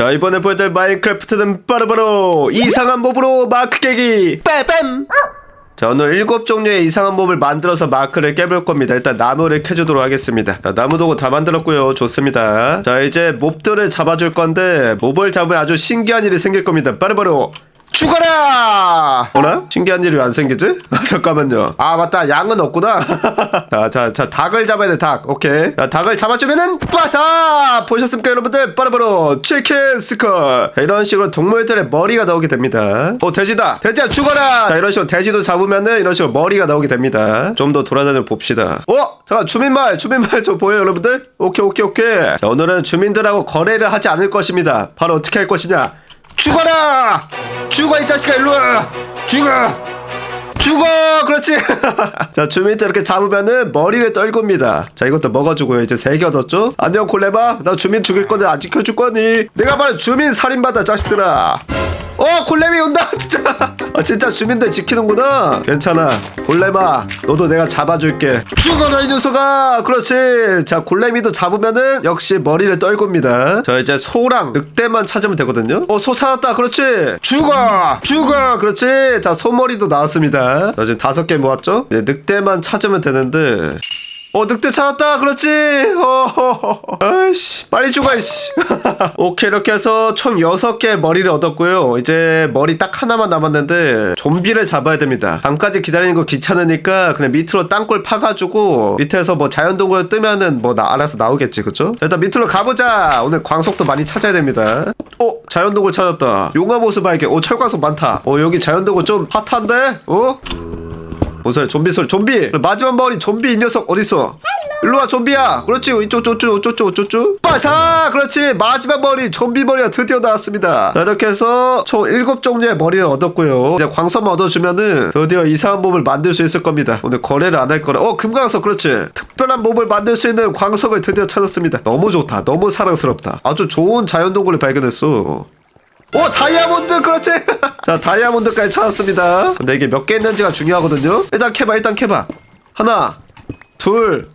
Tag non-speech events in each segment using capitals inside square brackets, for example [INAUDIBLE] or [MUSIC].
자 이번에 보여드릴 마인크래프트는 바로바로 이상한 몹으로 마크 깨기. 뺨뺨 자 오늘 일곱 종류의 이상한 몹을 만들어서 마크를 깨볼 겁니다. 일단 나무를 캐주도록 하겠습니다. 자, 나무 도구 다 만들었고요. 좋습니다. 자 이제 몹들을 잡아줄 건데 몹을 잡으면 아주 신기한 일이 생길 겁니다. 바로바로 죽어라! 어라? 신기한 일이 왜안 생기지? [LAUGHS] 잠깐만요. 아, 맞다. 양은 없구나. [LAUGHS] 자, 자, 자, 닭을 잡아야 돼, 닭. 오케이. 자, 닭을 잡아주면은, 빠사! 보셨습니까, 여러분들? 바로바로, 치킨 스컬. 자, 이런 식으로 동물들의 머리가 나오게 됩니다. 오, 돼지다! 돼지야, 죽어라! 자, 이런 식으로 돼지도 잡으면은, 이런 식으로 머리가 나오게 됩니다. 좀 더 돌아다녀 봅시다. 어? 잠깐, 주민말, 주민말 저 보여요, 여러분들? 오케이, 오케이, 오케이. 자, 오늘은 주민들하고 거래를 하지 않을 것입니다. 바로 어떻게 할 것이냐? 죽어라! 죽어 이 자식아 일로 와! 죽어! 죽어! 그렇지! [LAUGHS] 자 주민들 이렇게 잡으면은 머리를 떨굽니다 자 이것도 먹어주고요 이제 세 개 얻었죠? 안녕 콜레바 나 주민 죽일 건데 안 지켜줄 거니? 내가 바로 주민 살인마다 자식들아 어 콜레미 온다 [LAUGHS] 진짜 아 진짜 주민들 지키는구나. 괜찮아. 골레마 너도 내가 잡아줄게. 죽어라 이 녀석아! 그렇지. 자 골레미도 잡으면은 역시 머리를 떨굽니다. 자 이제 소랑 늑대만 찾으면 되거든요. 어 소 찾았다. 그렇지. 죽어 죽어 그렇지. 자 소머리도 나왔습니다. 자 지금 다섯 개 모았죠? 이제 늑대만 찾으면 되는데 어 늑대 찾았다. 그렇지. 어허허 아이씨 빨리 죽어 이씨. [LAUGHS] 오케이 이렇게 해서 총 6개 머리를 얻었고요. 이제 머리 딱 하나만 남았는데 좀비를 잡아야 됩니다. 밤까지 기다리는 거 귀찮으니까 그냥 밑으로 땅굴 파가지고 밑에서 뭐 자연동굴 뜨면은 뭐 나 알아서 나오겠지 그쵸? 자, 일단 밑으로 가보자. 오늘 광석도 많이 찾아야 됩니다. 어 자연동굴 찾았다. 용암 호수 발견 오 철광석 많다. 어 여기 자연동굴 좀 핫한데? 어? 뭔 소리 좀비 소리 좀비! 마지막 머리 좀비 이 녀석 어딨어? 일로 와 좀비야! 그렇지 이쪽 쪼쭈 쪼쭈 쪼쭈 빠사! 그렇지 마지막 머리 좀비 머리가 드디어 나왔습니다. 자 이렇게 해서 총 7종류의 머리를 얻었고요. 이제 광선만 얻어주면은 드디어 이상한 몸을 만들 수 있을 겁니다. 오늘 거래를 안 할 거라. 어 금광석 그렇지. 특별한 몸을 만들 수 있는 광석을 드디어 찾았습니다. 너무 좋다 너무 사랑스럽다. 아주 좋은 자연동굴을 발견했어 오 다이아몬드 그렇지. [LAUGHS] 자 다이아몬드까지 찾았습니다. 근데 이게 몇 개 있는지가 중요하거든요. 일단 캐봐 일단 캐봐. 하나 둘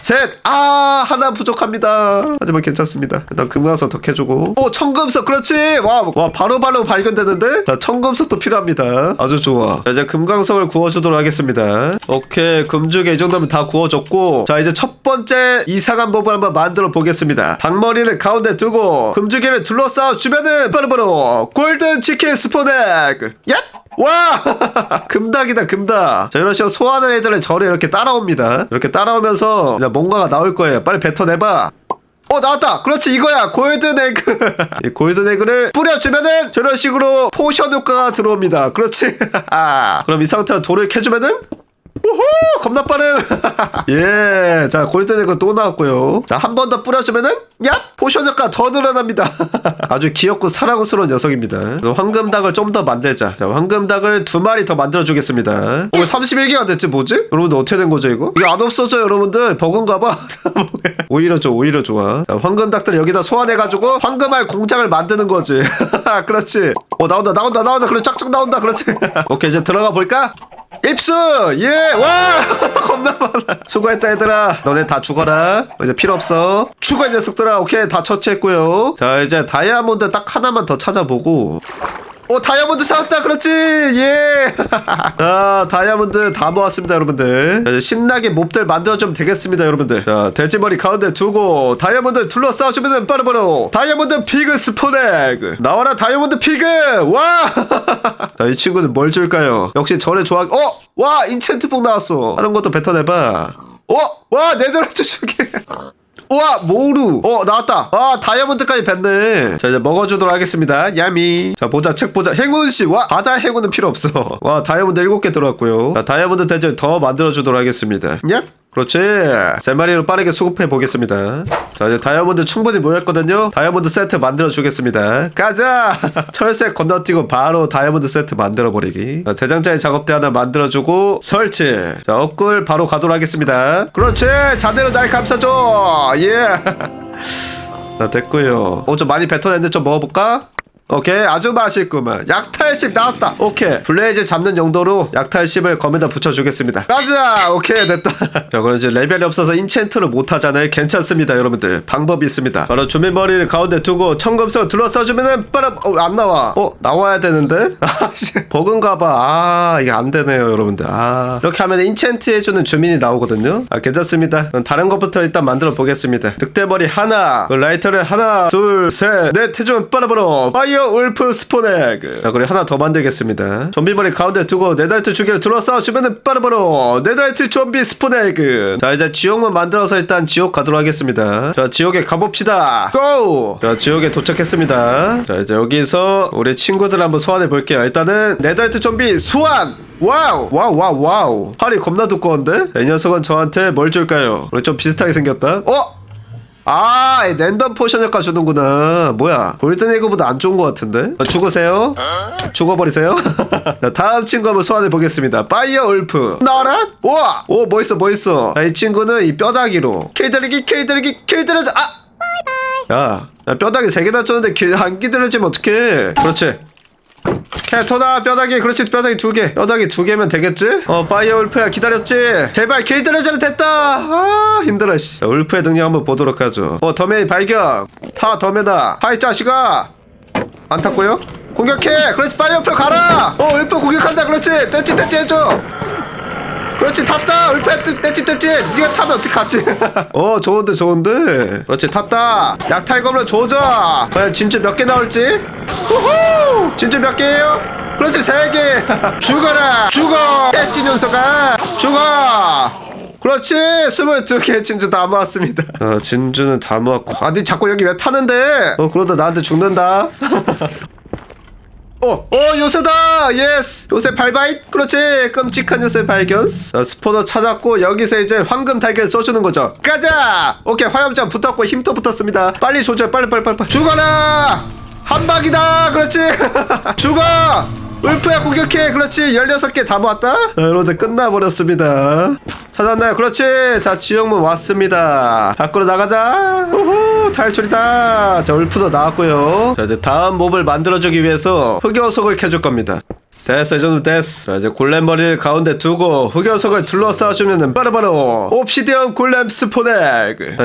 셋 아 하나 부족합니다. 하지만 괜찮습니다. 일단 금강석 더 캐주고. 오 청금석! 그렇지! 와, 와 바로바로 발견되는데? 자 청금석도 필요합니다. 아주 좋아. 자, 이제 금강석을 구워주도록 하겠습니다. 오케이. 금죽에 이 정도면 다 구워졌고. 자 이제 첫 번째 이상한 법을 한번 만들어 보겠습니다. 닭머리를 가운데 두고 금죽이를 둘러싸 주면은 바로바로 골든 치킨 스포넥! 얍 와! [LAUGHS] 금닭이다, 금닭. 자, 이런 식으로 소화하는 애들을 저를 이렇게 따라옵니다. 이렇게 따라오면서 뭔가가 나올 거예요. 빨리 뱉어내봐. 어, 나왔다! 그렇지, 이거야! 골든 에그! [LAUGHS] 이 골든 에그를 뿌려주면은 저런 식으로 포션 효과가 들어옵니다. 그렇지. [LAUGHS] 그럼 이 상태로 돌을 캐주면은 우후! 겁나 빠름! [LAUGHS] 예. 자, 에그 또 나왔고요. 자, 한 번 더 뿌려주면은, 야! 포션 효과 더 늘어납니다. [LAUGHS] 아주 귀엽고 사랑스러운 녀석입니다. 황금닭을 좀 더 만들자. 자, 황금닭을 두 마리 더 만들어 주겠습니다. 오, 31개가 됐지, 뭐지? 여러분들 어떻게 된 거죠, 이거? 이거 안 없어져, 여러분들. 버그인가봐. [LAUGHS] 오히려 좋아, 오히려 좋아. 자, 황금닭들 여기다 소환해가지고 황금알 공장을 만드는 거지. 그렇지. 어, 나온다, 나온다, 나온다. 그래, 쫙쫙 나온다. 그렇지. 오케이, 이제 들어가 볼까? 입수! 예! 와! [LAUGHS] 겁나 많아. 수고했다, 얘들아. 너네 다 죽어라. 이제 필요 없어. 죽어, 이 녀석들아. 오케이, 다 처치했고요. 자, 이제 다이아몬드 딱 하나만 더 찾아보고. 오, 다이아몬드 찾았다. 그렇지. 예. [LAUGHS] 자, 다이아몬드 다 모았습니다, 여러분들. 자, 신나게 몹들 만들어주면 되겠습니다, 여러분들. 자, 돼지머리 가운데 두고 다이아몬드 둘러싸주면 빠르바로 다이아몬드 피그 스포넥. 나와라, 다이아몬드 피그. 와. [LAUGHS] 자, 이 친구는 뭘 줄까요? 역시 저를 좋아. 어, 와, 인챈트복 나왔어. 하는 것도 뱉어내봐. 어, 와, 네더라이트 주게. 우와 모루. 어 나왔다. 아 다이아몬드까지 뱉네. 자 이제 먹어주도록 하겠습니다. 야미. 자 보자 책 보자. 행운씨. 와 바다 행운은 필요 없어. 와 다이아몬드 7개 들어왔고요. 자 다이아몬드 대절 더 만들어주도록 하겠습니다. 얍 그렇지? 세 마리로 빠르게 수급해 보겠습니다. 자 이제 다이아몬드 충분히 모였거든요. 다이아몬드 세트 만들어 주겠습니다. 가자! [LAUGHS] 철색 건너뛰고 바로 다이아몬드 세트 만들어 버리기. 자, 대장자의 작업대 하나 만들어 주고 설치. 자 업글 바로 가도록 하겠습니다. 그렇지! 자네로 날 감싸줘! 예! [LAUGHS] 자, 됐고요. 어 좀 많이 뱉어냈는데 좀 먹어볼까 오케이 아주 맛있구만 약탈십 나왔다. 오케이. 블레이즈 잡는 용도로 약탈십을 검에다 붙여주겠습니다. 가자! 오케이 됐다. [LAUGHS] 자 그럼 이제 레벨이 없어서 인챈트를 못하잖아요. 괜찮습니다 여러분들. 방법이 있습니다. 바로 주민머리를 가운데 두고 청금석 둘러싸주면은 빠람 어, 안 나와. 어 나와야 되는데? [LAUGHS] 아씨. 버그인가봐. 아 이게 안 되네요 여러분들. 아. 이렇게 하면 인챈트 해주는 주민이 나오거든요. 아 괜찮습니다. 다른 것부터 일단 만들어 보겠습니다. 늑대머리 하나 그 라이터를 하나 둘 셋넷 해주면 빠라바로 파이어 울프 스포넥 자 그리고 하나 더 만들겠습니다. 좀비머리 가운데 두고 네덜트 주기를 둘러싸 주면은 빠라바로 네덜트 좀비 스포넥 자 이제 지옥문 만들어서 일단 지옥 가도록 하겠습니다. 자 지옥에 가봅시다. 고! 자 지옥에 도착했습니다. 자 이제 여기서 우리 친구들 한번 소환해 볼게요. 일단은 네덜트 좀비 소환! 와우! 와우 와우 와우. 팔이 겁나 두꺼운데? 자, 이 녀석은 저한테 뭘 줄까요? 우리 좀 비슷하게 생겼다. 어? 아, 이 랜덤 포션 효과 주는구나. 뭐야? 골든 에그보다 안 좋은 것 같은데? 어, 죽으세요? 죽어버리세요? [LAUGHS] 자, 다음 친구 한번 소환해 보겠습니다. 파이어 울프. 나라? 우와! 오, 뭐 있어, 뭐 있어. 자, 이 친구는 이 뼈다귀로. 킬 들기, 킬 들기, 킬 들어줘. 아! 야, 야, 뼈다귀 세 개나 쳤는데 길 안 기들어지면 어떡해. 그렇지. 캐터다 뼈다귀 그렇지 뼈다귀 두개. 뼈다귀 두 개면 되겠지? 어 파이어 울프야 기다렸지? 제발 길들여져라 됐다! 아 힘들어 씨. 자, 울프의 능력 한번 보도록 하죠. 어 더메이 발견. 타 더메다. 하이 자식아! 안 탔고요? 공격해! 그렇지 파이어 울프 가라! 어 울프 공격한다 그렇지. 떼찌 떼찌 해줘 그렇지 탔다. 울프야 떼- 떼찌 떼찌 네가 타면 어떡하지? [LAUGHS] 어 좋은데 좋은데. 그렇지 탔다. 약탈검을 조져. 과연 진주 몇 개 나올지? 후후! 진주 몇 개예요? 그렇지 세개. [LAUGHS] 죽어라. 죽어. 떼찌 녀석아. 죽어. 그렇지 22개 진주 다 모았습니다. [LAUGHS] 어, 진주는 다 모았고. 아니 자꾸 여기 왜 타는데? 어 그러다 나한테 죽는다 어, 어, 요새다! 예스! 요새 발바잇? 그렇지! 끔찍한 요새 발견. 자, 스포너 찾았고, 여기서 이제 황금 달걀 써주는 거죠. 가자! 오케이, 화염장 붙었고, 힘도 붙었습니다. 빨리 조절, 빨리, 빨리, 빨리, 빨리. 죽어라! 한 방이다! 그렇지! [LAUGHS] 죽어! 울프야 공격해! 그렇지! 16개 다 모았다? 자, 여러분들 끝나버렸습니다. 찾았나요? 그렇지! 자, 지역문 왔습니다. 밖으로 나가자! 우후! 탈출이다! 자, 울프도 나왔고요 자, 이제 다음 몹을 만들어주기 위해서 흑요석을 켜줄 겁니다. 됐어, 이 정도 됐어. 자, 이제 골렘 머리를 가운데 두고 흑요석을 둘러싸주면은 바로바로 옵시디언 골렘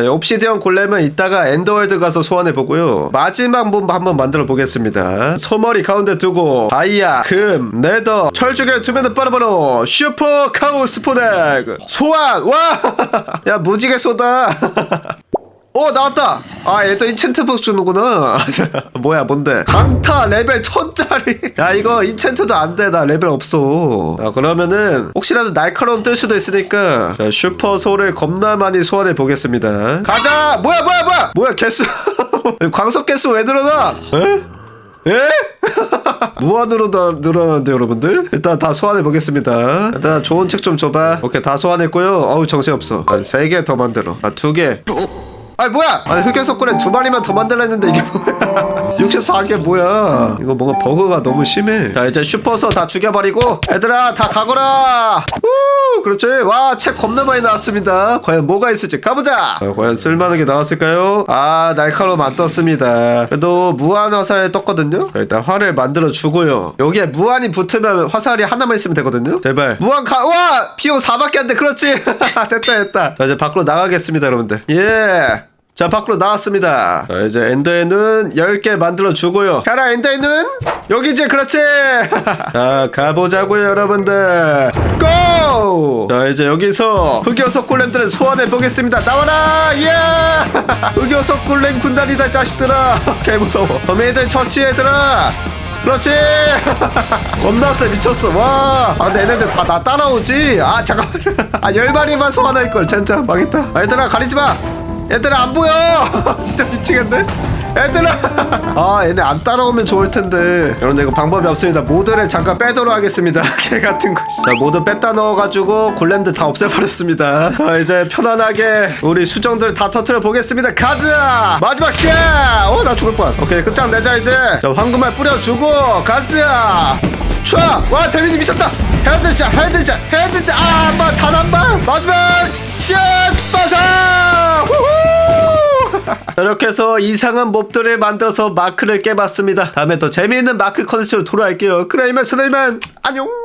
이 옵시디언 골렘은 이따가 엔더월드 가서 소환해보고요. 마지막 몹 한번 만들어 보겠습니다. 소머리 가운데 두고 다이아, 금, 네더, 철쭉에 두면은 바로바로 슈퍼 카우 스포넥. 소환! 와! [LAUGHS] 야, 무지개 쏘다. [LAUGHS] 오 나왔다. 아얘또 인챈트북 주는구나. [LAUGHS] 뭐야 뭔데? 강타 레벨 1000짜리. [LAUGHS] 야 이거 인챈트도 안돼. 나 레벨 없어. 자 그러면은 혹시라도 날카로움 뜰 수도 있으니까 자, 슈퍼 소를 겁나 많이 소환해 보겠습니다. 가자! 뭐야 뭐야 뭐야! 뭐야 개수. [LAUGHS] 광석 개수 왜 늘어나? 에? 에? 무한으로 다 늘어나는데 여러분들? 일단 다 소환해 보겠습니다. 일단 좋은 책 좀 줘봐. 오케이 다 소환했고요. 어우 정신없어. 아, 세개 더 만들어. 아 두개 아니 뭐야? 아니 흑연석굴에 두 마리만 더 만들라 했는데 이게 뭐야? [LAUGHS] 64개 뭐야? 이거 뭔가 버그가 너무 심해. 자 이제 슈퍼서 다 죽여버리고 얘들아 다 가거라! 우 그렇지? 와 책 겁나 많이 나왔습니다. 과연 뭐가 있을지 가보자! 자, 과연 쓸만한 게 나왔을까요? 아 날카로움 안 떴습니다. 그래도 무한 화살 떴거든요? 자, 일단 활을 만들어 주고요. 여기에 무한이 붙으면 화살이 하나만 있으면 되거든요? 제발. 무한 가 와! 비용 4밖에 안 돼. 그렇지! [LAUGHS] 됐다 됐다. 자 이제 밖으로 나가겠습니다 여러분들. 예 자 밖으로 나왔습니다. 자 이제 엔더에는 10개 만들어 주고요. 가라 엔더에는? 여기지 그렇지! [LAUGHS] 자 가보자고요 여러분들. 고! 자 이제 여기서 흑요석 골렘들을 소환해 보겠습니다. 나와라! 예! [LAUGHS] 흑요석 골렘 군단이다 자식들아. [LAUGHS] 개무서워. 범인들 처치 얘들아. 그렇지! 겁나 세 미쳤어. 와! 아, 근데 얘네들 다 나 따라오지? 아 잠깐만. 아 열마리만 소환할 걸. 진짜 망했다. 아, 얘들아 가리지 마 얘들아 안 보여. [LAUGHS] 진짜 미치겠네. 얘들아. [LAUGHS] 아 얘네 안 따라오면 좋을 텐데. 여러분 이거 방법이 없습니다. 모드를 잠깐 빼도록 하겠습니다. [LAUGHS] 개 같은 거자 모드 뺐다 넣어가지고 골렘들 다 없애버렸습니다. 자 이제 편안하게 우리 수정들 다 터트려 보겠습니다. 가자! 마지막 시야 어나 죽을 뻔. 오케이 끝장내자 이제. 자 황금알 뿌려주고 가자! 촤! 와 데미지 미쳤다 헤드자 헤드자 헤드자. 아한방 단 한방 마지막 샷 빠사 이렇게 해서 이상한 몹들을 만들어서 마크를 깨봤습니다. 다음에 더 재미있는 마크 컨텐츠로 돌아올게요. 그래 이만 선생님은 안녕